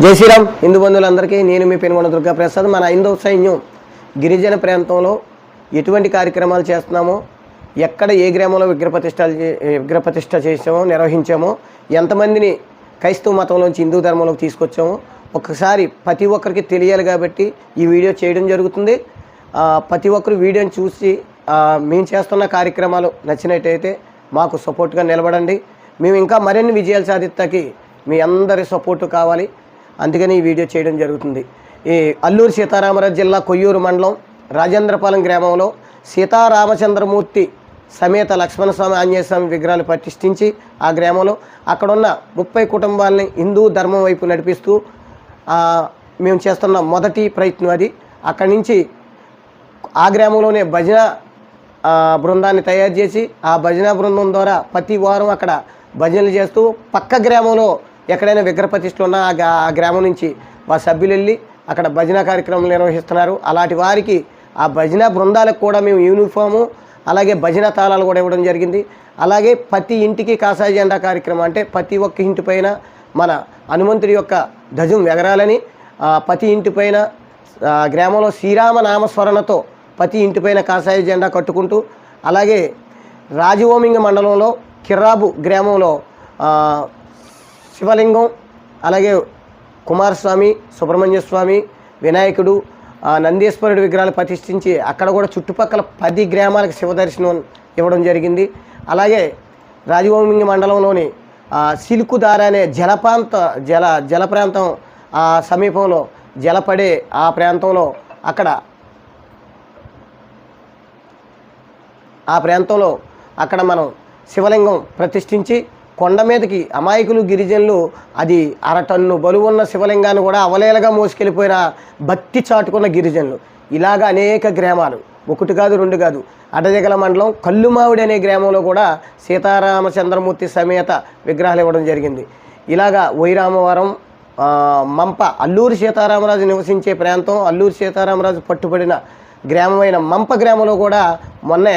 జై శ్రీరామ్. హిందూ బంధువులందరికీ నేను మీ పెనుగొండ దుర్గా ప్రసాద్. మన హిందూ సైన్యం గిరిజన ప్రాంతంలో ఎటువంటి కార్యక్రమాలు చేస్తున్నామో ఎక్కడ ఏ గ్రామంలో విగ్రహప్రతిష్ఠలు చే- చేసామో నిర్వహించామో ఎంతమందిని క్రైస్తవ మతంలోంచి హిందూ ధర్మంలోకి తీసుకొచ్చామో ఒకసారి ప్రతి ఒక్కరికి తెలియాలి కాబట్టి ఈ వీడియో చేయడం జరుగుతుంది. ప్రతి ఒక్కరు వీడియోని చూసి మేము చేస్తున్న కార్యక్రమాలు నచ్చినట్టయితే మాకు సపోర్ట్గా నిలబడండి. మేము ఇంకా మరిన్ని విజయాలు సాధిస్తాకి మీ అందరి సపోర్టు కావాలి. అందుకని ఈ వీడియో చేయడం జరుగుతుంది. ఈ అల్లూరు సీతారామరాజు జిల్లా కొయ్యూరు మండలం రాజేంద్రపాలెం గ్రామంలో సీతారామచంద్రమూర్తి సమేత లక్ష్మణస్వామి ఆంజనేయస్వామి విగ్రహాలు ప్రతిష్ఠించి ఆ గ్రామంలో అక్కడున్న ముప్పై కుటుంబాలని హిందూ ధర్మం వైపు నడిపిస్తూ మేము చేస్తున్న మొదటి ప్రయత్నం అది. అక్కడి నుంచి ఆ గ్రామంలోనే భజన బృందాన్ని తయారు చేసి ఆ భజన బృందం ద్వారా ప్రతి వారం అక్కడ భజనలు చేస్తూ పక్క గ్రామంలో ఎక్కడైనా విగ్రహ ప్రతిష్టలు ఉన్నా ఆ గ్రామం నుంచి వారి సభ్యులు వెళ్ళి అక్కడ భజన కార్యక్రమాలు నిర్వహిస్తున్నారు. అలాంటి వారికి ఆ భజన బృందాలకు కూడా మేము యూనిఫాము అలాగే భజన తాళాలు కూడా ఇవ్వడం జరిగింది. అలాగే ప్రతి ఇంటికి కాసాయి జెండా కార్యక్రమం అంటే ప్రతి ఒక్క ఇంటి పైన మన హనుమంతుడి యొక్క ధ్వజం ఎగరాలని ప్రతి ఇంటి పైన గ్రామంలో శ్రీరామ నామస్మరణతో ప్రతి ఇంటిపైన కాషాయ జెండా కట్టుకుంటూ అలాగే రాజవోమింగ మండలంలో కిర్రాబు గ్రామంలో శివలింగం అలాగే కుమారస్వామి సుబ్రహ్మణ్య స్వామి వినాయకుడు నందీశ్వరుడి విగ్రహాలు ప్రతిష్ఠించి అక్కడ కూడా చుట్టుపక్కల పది గ్రామాలకు శివదర్శనం ఇవ్వడం జరిగింది. అలాగే రాజవోమింగ మండలంలోని ఆ, సిలుకుదార అనే జలప్రాంత జల జల ప్రాంతం ఆ సమీపంలో జలపడే ఆ ప్రాంతంలో అక్కడ ఆ ప్రాంతంలో అక్కడ మనం శివలింగం ప్రతిష్ఠించి కొండ మీదకి అమాయకులు గిరిజనులు అది అరటన్ను బలువున్న శివలింగాన్ని కూడా అవలేలగా మోసుకెళ్ళిపోయిన భక్తి చాటుకున్న గిరిజనులు. ఇలాగ అనేక గ్రామాలు. ఒకటి కాదు రెండు కాదు. అడజగల మండలం కల్లుమావిడి అనే గ్రామంలో కూడా సీతారామచంద్రమూర్తి సమేత విగ్రహాలు ఇవ్వడం జరిగింది. ఇలాగా వైరామవరం మంప అల్లూరి సీతారామరాజు నివసించే ప్రాంతం అల్లూరి సీతారామరాజు పట్టుబడిన గ్రామమైన మంప గ్రామంలో కూడా మొన్నే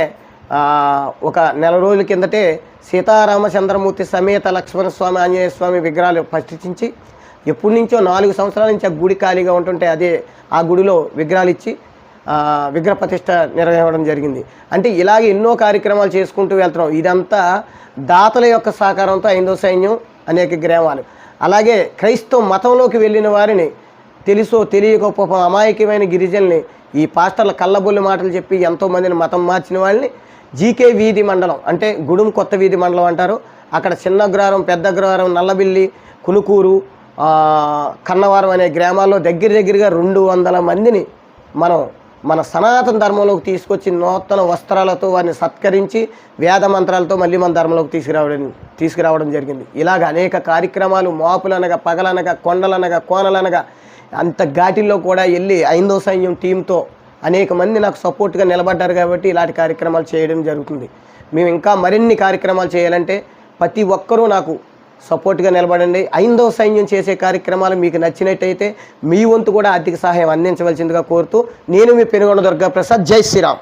ఒక నెల రోజుల కిందటే సీతారామచంద్రమూర్తి సమేత లక్ష్మణ స్వామి ఆంజనేయ స్వామి విగ్రహాలు ప్రతిష్ఠించి ఎప్పటి నుంచో నాలుగు సంవత్సరాల నుంచి ఆ గుడి ఖాళీగా ఉంటుంటే అదే ఆ గుడిలో విగ్రహాలు ఇచ్చి విగ్రహ ప్రతిష్ట నిర్వహించడం జరిగింది. అంటే ఇలాగే ఎన్నో కార్యక్రమాలు చేసుకుంటూ వెళ్తున్నాం. ఇదంతా దాతల యొక్క సహకారంతో ఐందో సైన్యం అనేక గ్రామాలు. అలాగే క్రైస్తవ మతంలోకి వెళ్ళిన వారిని తెలుసో తెలియకో పాపం అమాయకమైన గిరిజనుల్ని ఈ పాస్టర్ల కళ్ళబొల్లి మాటలు చెప్పి ఎంతోమందిని మతం మార్చిన వాళ్ళని జీకే వీధి మండలం అంటే గుడుం కొత్త వీధి మండలం అంటారు. అక్కడ చిన్న అగ్రహారం పెద్ద అగ్రహారం నల్లబిల్లి కునుకూరు కన్నవారం కన్నవరం అనే గ్రామాల్లో దగ్గర దగ్గరగా రెండు వందల మందిని మనం మన సనాతన ధర్మంలోకి తీసుకొచ్చి నూతన వస్త్రాలతో వారిని సత్కరించి వేద మంత్రాలతో మళ్ళీ మన ధర్మంలోకి తీసుకురావడం తీసుకురావడం జరిగింది. ఇలాగ అనేక కార్యక్రమాలు మాపులనగా పగలనగా కొండలనగా కోనలనగా అంత ఘాటిల్లో కూడా వెళ్ళి ఐందో సైన్యం టీంతో అనేక మంది నాకు సపోర్ట్గా నిలబడ్డారు కాబట్టి ఇలాంటి కార్యక్రమాలు చేయడం జరుగుతుంది. మేము ఇంకా మరిన్ని కార్యక్రమాలు చేయాలంటే ప్రతి ఒక్కరూ నాకు సపోర్ట్గా నిలబడండి. ఐందవ సైన్యం చేసే కార్యక్రమాలు మీకు నచ్చినట్టయితే మీ వంతు కూడా ఆర్థిక సహాయం అందించవలసిందిగా కోరుతూ నేను మీ పెనుగొండ దుర్గా ప్రసాద్ జై శ్రీరామ్.